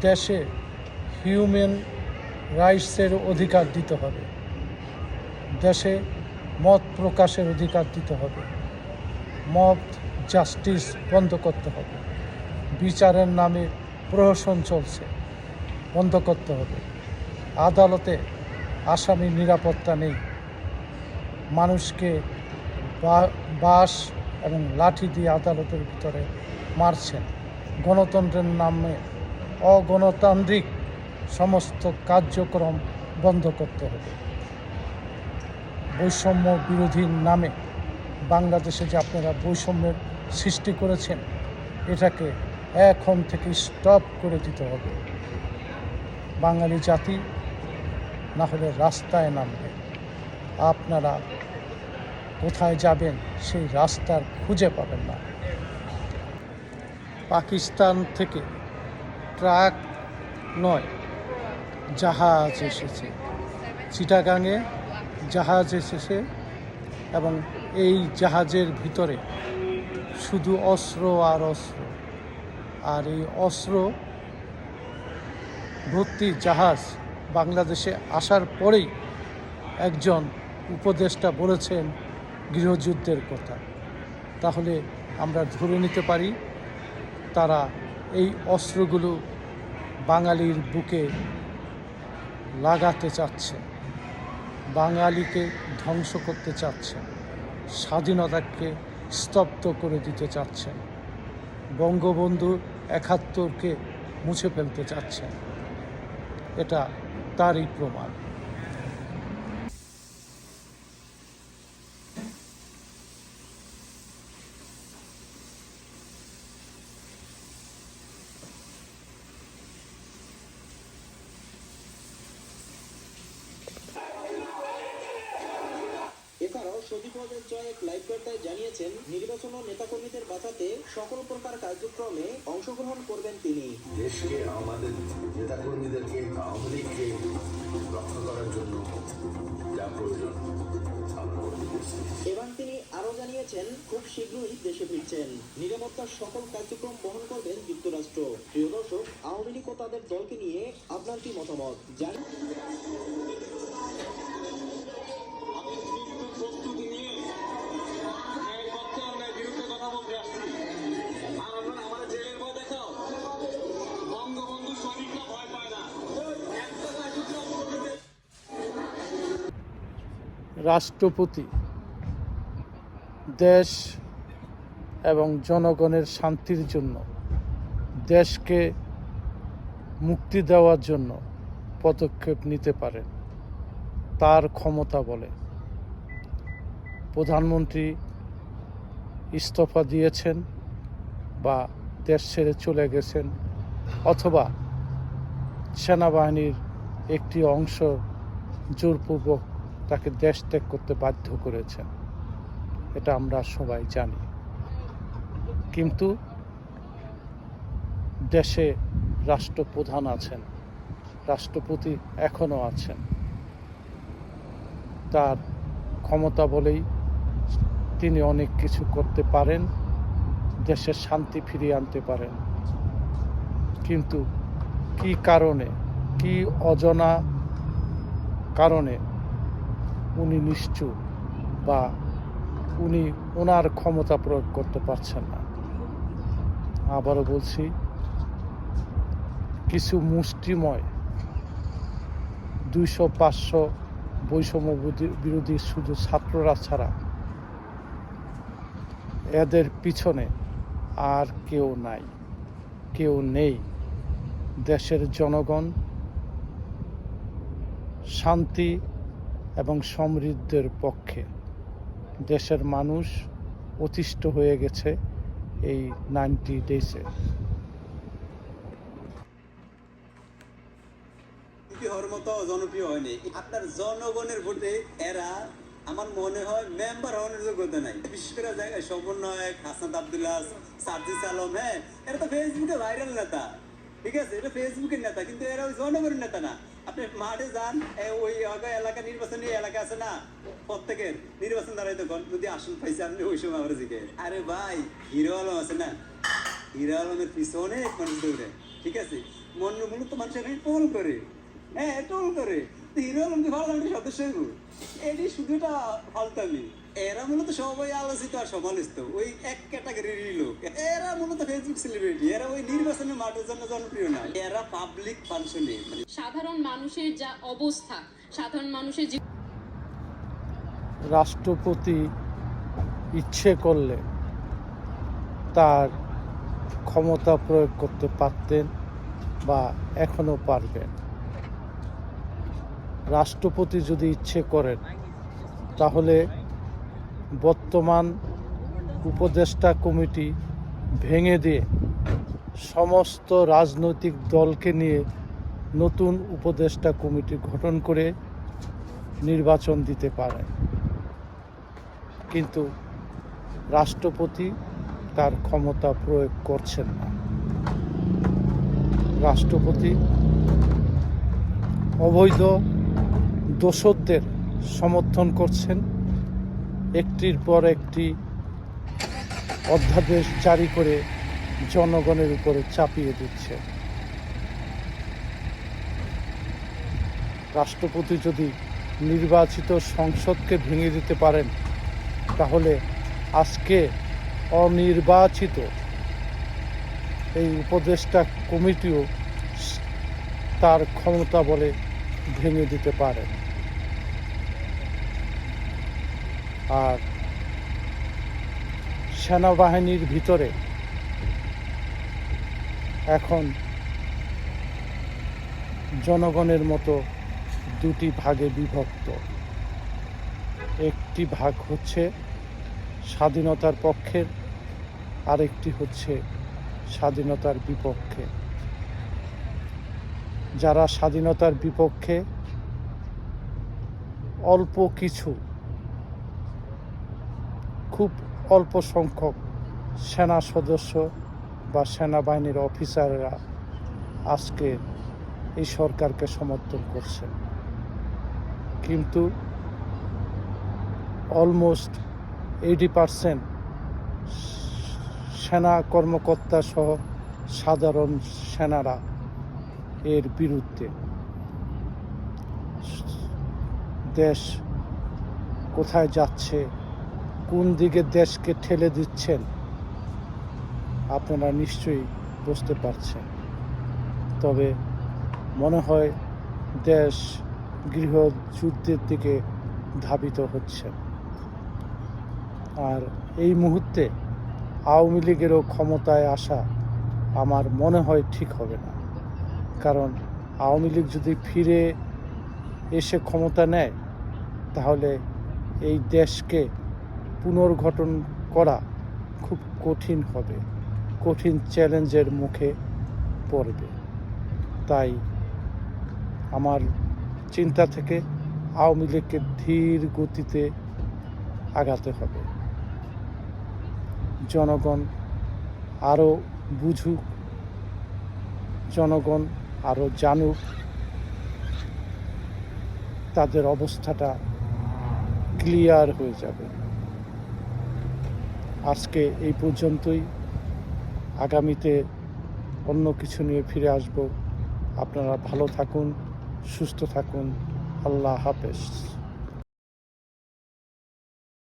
দেশে হিউম্যান রাইটসের অধিকার দিতে হবে। দেশে মত প্রকাশের অধিকার দিতে হবে। মত জাস্টিস বন্ধ করতে হবে। বিচারের নামে প্রহসন চলছে, বন্ধ করতে হবে। আদালতে আসামি নিরাপত্তা নেই। মানুষকে বা- বাঁশ এবং লাঠি দিয়ে আদালতের ভিতরে মারছেন। গণতন্ত্রের নামে অগণতান্ত্রিক সমস্ত কার্যক্রম বন্ধ করতে হবে। বৈষম্য বিরোধীর নামে বাংলাদেশে যে আপনারা বৈষম্যের সৃষ্টি করেছেন, এটাকে এখন থেকে স্টপ করে দিতে হবে। বাঙালি জাতি না হলে রাস্তায় নামবে। আপনারা কোথায় যাবেন সেই রাস্তার খুঁজে পাবেন না। পাকিস্তান থেকে ট্রাক নয়, জাহাজ এসেছে। চিটাগাঙে জাহাজ এসেছে এবং এই জাহাজের ভিতরে শুধু অস্ত্র আর অস্ত্র। আর এই অস্ত্র ভর্তি জাহাজ বাংলাদেশে আসার পরেই একজন উপদেষ্টা বলেছেন, গৃহযুদ্ধের কথা। তাহলে আমরা ধরে নিতে পারি তারা এই অস্ত্রগুলো বাঙালির বুকে লাগাতে চাচ্ছে, বাঙালিকে ধ্বংস করতে চাচ্ছে, স্বাধীনতাকে স্তব্ধ করে দিতে চাচ্ছে, বঙ্গবন্ধু একাত্তরকে মুছে ফেলতে চাচ্ছে। এটা তারই প্রমাণ। এক লাইভ বার্তায় জানিয়েছেন নির্বাচন ও নেতাকর্মীদের বাঁচাতে সকল প্রকার কার্যক্রমে অংশগ্রহণ করবেন তিনি। দেশকে আমাদের নেতাকর্মীদেরকে আওয়ামী লীগকে রক্ষা করার জন্য যা প্রয়োজন এবং তিনি আরও জানিয়েছেন খুব শীঘ্রই দেশে ফিরছেন। নিরাপত্তার সকল কার্যক্রম বহন করবেন যুক্তরাষ্ট্র। প্রিয় দর্শক আওয়ামী লীগ ও তাদের দলকে নিয়ে আপনার কি মতামত? জানি রাষ্ট্রপতি, দেশ এবং জনগণের শান্তির জন্য, দেশকে মুক্তি দেওয়ার জন্য পদক্ষেপ নিতে পারেন, তার ক্ষমতা বলে। প্রধানমন্ত্রী ইস্তফা দিয়েছেন বা দেশ ছেড়ে চলে গেছেন অথবা সেনাবাহিনীর একটি অংশ জোরপূর্বক তাকে দেশ ত্যাগ করতে বাধ্য করেছেন। এটা আমরা সবাই জানি। কিন্তু দেশে রাষ্ট্রপ্রধান আছেন, রাষ্ট্রপতি এখনও আছেন। তার ক্ষমতা বলেই তিনি অনেক কিছু করতে পারেন দেশের শান্তি ফিরিয়ে আনতে পারেন। কিন্তু কি কারণে, কি অজানা কারণে উনি নিশ্চুপ বা উনি ওনার ক্ষমতা প্রয়োগ করতে পারছেন না। আবারও বলছি, কিছু মুষ্টিময় দুইশো পাঁচশো বৈষম্য বিরোধী শুধু ছাত্ররা ছাড়া এদের পিছনে আর কেউ নাই। কেউ নেই। দেশের জনগণ শান্তি এবং সমৃদ্ধের পক্ষে। দেশের মানুষ অতিষ্ঠ হয়ে গেছে এই নাইনটি ডেজে জনপ্রিয় হয়নি। আপনার জনগণের ভোটে এরা আমার মনে হয় মেম্বার হওয়ার যোগ্যতা নাই। বিশেষ করে সমন্বয়ক, হাসান আবদুল্লাহ, সার্জিস আলম হ্যাঁ এরা তো ফেসবুকে ভাইরাল নেতা। ঠিক আছে, এটা ফেসবুকের নেতা, কিন্তু এরা ওই জনগণের নেতা না। আপনি মাঠে যান ওই এলাকা, নির্বাচনী এলাকা আছে না, প্রত্যেকের নির্বাচন দাঁড়াই তখন যদি আসন পাইছে, আপনি ওই সময় আমার জিকে আরে ভাই, হিরো আলম আছে না? হিরো আলমের পিছনে এক মানুষ দৌড়ে, ঠিক আছে? মন মূলত মানুষের টোল করে। হ্যাঁ টোল করে। হিরো আলম কি পার্লামেন্টের সদস্য এটি শুধুটা ফালতামি। এরা মূলত সবাই আলোচিত আর সমালোচিত। ওই এক ক্যাটাগরির লোক। এরা মূলত ফেসবুক সেলিব্রিটি এরা ওই নির্বাচনের মাঠের জন্য জনপ্রিয় না। এরা পাবলিক ফাংশনে মানে সাধারণ মানুষের যা অবস্থা সাধারণ মানুষের রাষ্ট্রপতি ইচ্ছে করলে তার ক্ষমতা প্রয়োগ করতে পারতেন বা এখনও পারবেন। রাষ্ট্রপতি যদি ইচ্ছে করেন তাহলে বর্তমান উপদেষ্টা কমিটি ভেঙে দিয়ে সমস্ত রাজনৈতিক দলকে নিয়ে নতুন উপদেষ্টা কমিটি গঠন করে নির্বাচন দিতে পারে। কিন্তু রাষ্ট্রপতি তার ক্ষমতা প্রয়োগ করছেন না। রাষ্ট্রপতি অবৈধ দোষরদের সমর্থন করছেন। একটির পর একটি অধ্যাদেশ জারি করে জনগণের উপরে চাপিয়ে দিচ্ছে। রাষ্ট্রপতি যদি নির্বাচিত সংসদকে ভেঙে দিতে পারেন, তাহলে আজকে অনির্বাচিত এই উপদেষ্টা কমিটিও তার ক্ষমতা বলে ভেঙে দিতে পারে আর সেনাবাহিনীর ভিতরে এখন জনগণের মতো দুটি ভাগে বিভক্ত। একটি ভাগ হচ্ছে স্বাধীনতার পক্ষের আরেকটি হচ্ছে স্বাধীনতার বিপক্ষে। যারা স্বাধীনতার বিপক্ষে অল্প কিছু খুব অল্প সংখ্যক সেনা সদস্য বা সেনাবাহিনীর অফিসাররা আজকে এই সরকারকে সমর্থন করছেন কিন্তু অলমোস্ট এইটি পারসেন্ট সেনা কর্মকর্তা সহ সাধারণ সেনারা এর বিরুদ্ধে দেশ কোথায় যাচ্ছে কোন দিকে দেশকে ঠেলে দিচ্ছেন, আপনারা নিশ্চয়ই বুঝতে পারছেন। তবে মনে হয় দেশ গৃহযুদ্ধের দিকে ধাবিত হচ্ছে। আর এই মুহূর্তে আওয়ামী লীগেরও ক্ষমতায় আসা আমার মনে হয় ঠিক হবে না। কারণ আওয়ামী লীগ যদি ফিরে এসে ক্ষমতা নেয়, তাহলে এই দেশকে পুনর্গঠন করা খুব কঠিন হবে, কঠিন চ্যালেঞ্জের মুখে পড়বে। তাই আমার চিন্তা থেকে আওয়ামী লীগকে ধীর গতিতে আগাতে হবে। জনগণ আরও বুঝুক, জনগণ আরও জানুক, তাদের অবস্থাটা ক্লিয়ার হয়ে যাবে। আজকে এই পর্যন্তই। আগামীতে অন্য কিছু নিয়ে ফিরে আসব। আপনারা ভালো থাকুন, সুস্থ থাকুন। আল্লাহ হাফেজ।